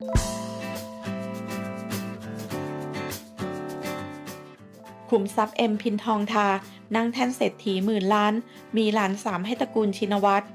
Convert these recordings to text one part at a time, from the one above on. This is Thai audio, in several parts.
ขุมทรัพย์เอ็มพินทองทา นั่งแท่นเศรษฐีหมื่นล้าน มีหลานสามให้ตระกูลชินวัตร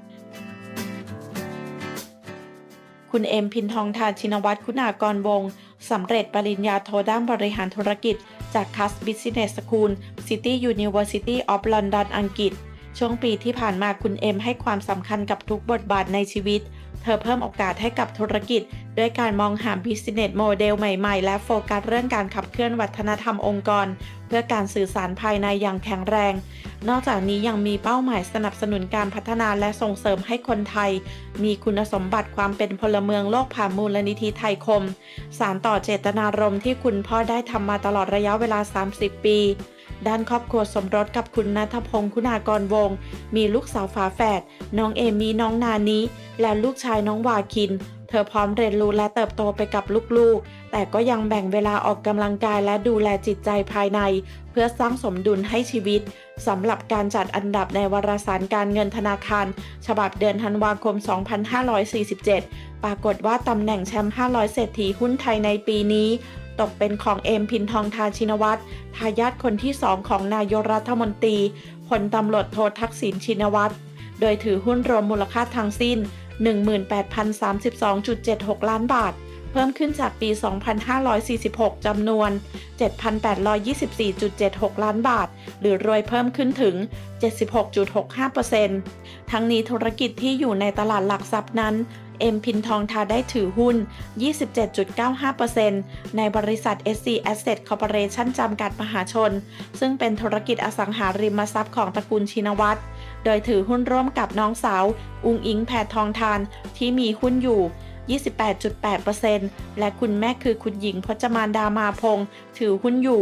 คุณเอ็มพินทองทาชินวัตรคุณากรวงสำเร็จปริญญาโทด้านบริหารธุรกิจ จากคัสบิสเนสสคูลซิตี้ยูนิเวอร์ซิตี้ออฟลอนดอนอังกฤษ ช่วงปีที่ผ่านมาคุณเอ็มให้ความสำคัญกับทุกบทบาทในชีวิต เธอเพิ่มโอกาสให้กับธุรกิจ ด้วยการมองหา business model ใหม่ๆ และโฟกัสเรื่องการขับเคลื่อนวัฒนธรรมองค์กร เพื่อการสื่อสารภายในอย่างแข็งแรง นอกจากนี้ยังมีเป้าหมายสนับสนุนการพัฒนาและส่งเสริมให้คนไทย มีคุณสมบัติความเป็นพลเมืองโลกผ่านมูลนิธิไทยคม สารต่อเจตนารมณ์ที่คุณพ่อได้ทำมาตลอดระยะเวลา 30 ปี ด้านครอบครัวสมรสกับคุณนัทพงศ์คุณากรวงศ์มีลูกสาวฝาแฝดน้องเอมีน้องนานิและลูกชายน้องวาคิน เธอพร้อมเรียนรู้และเติบโตไปกับลูกๆ แต่ก็ยังแบ่งเวลาออกกำลังกายและดูแลจิตใจภายใน เพื่อสร้างสมดุลให้ชีวิตสำหรับการจัดอันดับในวารสารการเงินธนาคาร ฉบับเดือนธันวาคม 2547 ปรากฏว่าตำแหน่งแชมป์ 500 เศรษฐีหุ้นไทยในปีนี้ ตกเป็นของเอมพินทองทาชินวัตรทายาทคนที่สองของนายกรัฐมนตรีพลตำรวจโททักษิณชินวัตรโดยถือหุ้นรวมมูลค่าทั้งสิ้น 18,032.76 ล้านบาท พิ่มขึ้นจากปี 2546 จำนวน 7,824.76 ล้านบาท หรือรวยเพิ่มขึ้นถึง 76.65%ทั้งนี้ธุรกิจที่อยู่ในตลาดหลักทรัพย์นั้น เอ็มพินทองทาได้ถือหุ้น 27.95%ในบริษัท SC Asset Corporation จำกัดมหาชน ซึ่งเป็นธุรกิจอสังหาริมทรัพย์ของตระกูลชินวัตร โดยถือหุ้นร่วมกับน้องสาว อุงอิงแพทองทานที่มีหุ้นอยู่ 28.8%และคุณแม่คือคุณหญิงพจมานดามาพงศ์ถือหุ้นอยู่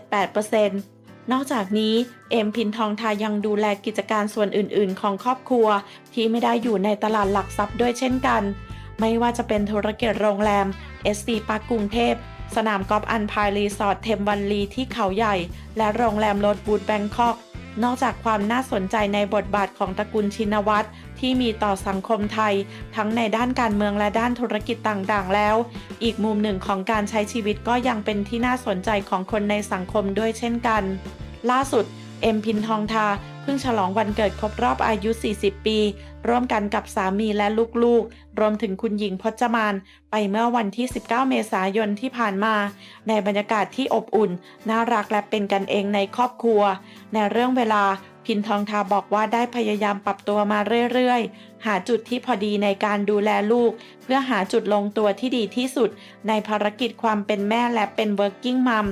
2.78%นอกจากนี้ เอ็มพินทองทายังดูแลกิจการส่วนอื่น ๆ ของครอบครัว ที่ไม่ได้อยู่ในตลาดหลักทรัพย์ด้วยเช่นกัน ไม่ว่าจะเป็นธุรกิจโรงแรม SC ปาร์คกรุงเทพ สนามกอล์ฟอันพายรีสอร์ทเทมวันลีที่เขาใหญ่ และโรงแรมโรดบูดแบงคอก นอกจากความน่าสนใจในบทบาทของตระกูลชินวัตรที่มีต่อสังคมไทย ทั้งในด้านการเมืองและด้านธุรกิจต่างๆ แล้ว อีกมุมหนึ่งของการใช้ชีวิตก็ยังเป็นที่น่าสนใจของคนในสังคมด้วยเช่นกัน ล่าสุด เอ็มพินทองทา เพิ่งฉลองวันเกิดครบรอบอายุ 40 ปี ร่วมกันกับสามีและลูกๆ รวมถึงคุณหญิงพจมาน ไปเมื่อวันที่ 19 เมษายนที่ผ่านมา ในบรรยากาศที่อบอุ่น น่ารักและเป็นกันเองในครอบครัว ในเรื่องเวลาพินทองทาบอกว่าได้พยายามปรับตัวมาเรื่อยๆ หาจุดที่พอดีในการดูแลลูก เพื่อหาจุดลงตัวที่ดีที่สุด ในภารกิจความเป็นแม่และเป็น working mom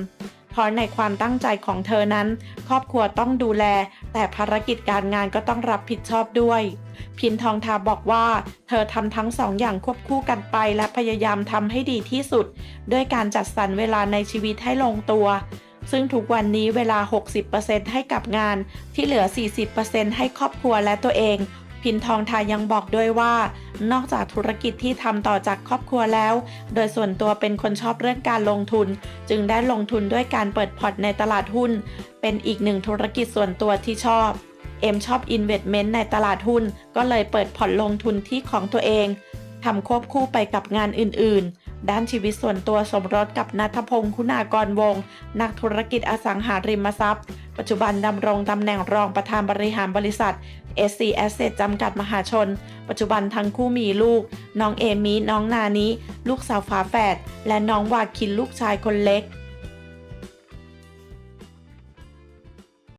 เพราะในความตั้งใจของเธอนั้น ครอบครัวต้องดูแล แต่ภารกิจการงานก็ต้องรับผิดชอบด้วย พินทองทาบอกว่า เธอทำทั้งสองอย่างควบคู่กันไปและพยายามทำให้ดีที่สุด ด้วยการจัดสรรเวลาในชีวิตให้ลงตัวซึ่งทุกวันนี้เวลา 60%ให้กับงาน ที่เหลือ 40%ให้ครอบครัวและตัวเอง พินทองทายังบอกด้วยว่า นอกจากธุรกิจที่ทำต่อจากครอบครัวแล้ว โดยส่วนตัวเป็นคนชอบเรื่องการลงทุน จึงได้ลงทุนด้วยการเปิดพอร์ตในตลาดหุ้น เป็นอีกหนึ่งธุรกิจส่วนตัวที่ชอบ เอ็มชอบ Investment ในตลาดหุ้น ก็เลยเปิดพอร์ตลงทุนที่ของตัวเองทำควบคู่ไปกับงานอื่น ๆ ด้านชีวิตส่วนตัวสมรสกับนัทพงศ์คุณากรวงศ์นักธุรกิจอสังหาริมทรัพย์ ปัจจุบันดำรงตำแหน่งรองประธานบริหารบริษัท SC Asset จำกัดมหาชน ปัจจุบันทั้งคู่มีลูก น้องเอมีน้องนานิลูกสาวฝาแฝด และน้องวาคินลูกชายคนเล็ก